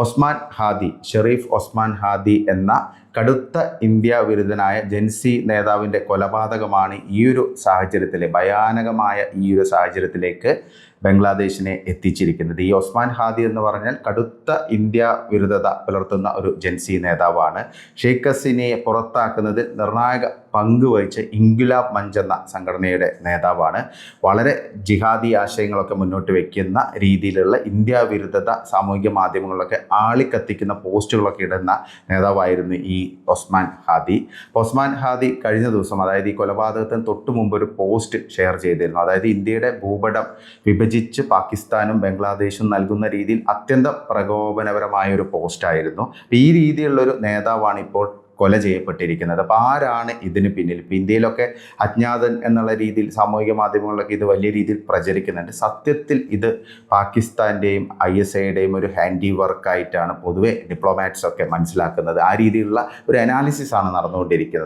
Osman Hadi Sharif Osman Hadi എന്ന കടുത്ത India വിരുദ്ധനായ ജൻസി നേതാവിന്റെ കൊലപാതകമാണ് ഈ ഒരു സാഹചര്യത്തിൽ ഭയാനകമായ ഈ ഒരു സാഹചര്യത്തിലേക്ക് ബംഗ്ലാദേശിനെ എത്തിച്ചിരിക്കുന്നത്. ഈ ഒസ്മാൻ ഹാദി എന്ന് പറഞ്ഞാൽ കടുത്ത ഇന്ത്യ വിരുദ്ധത പുലർത്തുന്ന ഒരു ജൻസി നേതാവാണ്. ഷെയ്ഖ് ഹസീനയെ പുറത്താക്കുന്നതിൽ നിർണായക പങ്ക് വഹിച്ച ഇൻഗുലാബ് മഞ്ച് എന്ന സംഘടനയുടെ നേതാവാണ്. വളരെ ജിഹാദി ആശയങ്ങളൊക്കെ മുന്നോട്ട് വയ്ക്കുന്ന രീതിയിലുള്ള ഇന്ത്യ വിരുദ്ധത സാമൂഹിക മാധ്യമങ്ങളിലൊക്കെ ആളിക്കത്തിക്കുന്ന പോസ്റ്റുകളൊക്കെ ഇടുന്ന നേതാവായിരുന്നു ഈ ഒസ്മാൻ ഹാദി. ഒസ്മാൻ ഹാദി കഴിഞ്ഞ ദിവസം അതായത് ഈ കൊലപാതകത്തിന് തൊട്ട് മുമ്പ് ഒരു പോസ്റ്റ് ഷെയർ ചെയ്തിരുന്നു. അതായത് ഇന്ത്യയുടെ ഭൂപടം വിഭജിച്ച് പാകിസ്ഥാനും ബംഗ്ലാദേശും നൽകുന്ന രീതിയിൽ അത്യന്തം പ്രകോപനപരമായ ഒരു പോസ്റ്റായിരുന്നു ഈ രീതിയിലുള്ളൊരു നേതാവാണ് ഇപ്പോൾ കൊല ചെയ്യപ്പെട്ടിരിക്കുന്നത്. അപ്പോൾ ആരാണ് ഇതിന് പിന്നിൽ? ഇപ്പം ഇന്ത്യയിലൊക്കെ അജ്ഞാതൻ എന്നുള്ള രീതിയിൽ സാമൂഹിക മാധ്യമങ്ങളിലൊക്കെ ഇത് വലിയ രീതിയിൽ പ്രചരിക്കുന്നുണ്ട്. സത്യത്തിൽ ഇത് പാകിസ്ഥാന്റെയും ഐ എസ് ഐയുടെയും ഒരു ഹാൻഡി വർക്കായിട്ടാണ് പൊതുവെ ഡിപ്ലോമാറ്റ്സ് ഒക്കെ മനസ്സിലാക്കുന്നത്. ആ രീതിയിലുള്ള ഒരു അനാലിസിസ് ആണ് നടന്നുകൊണ്ടിരിക്കുന്നത്.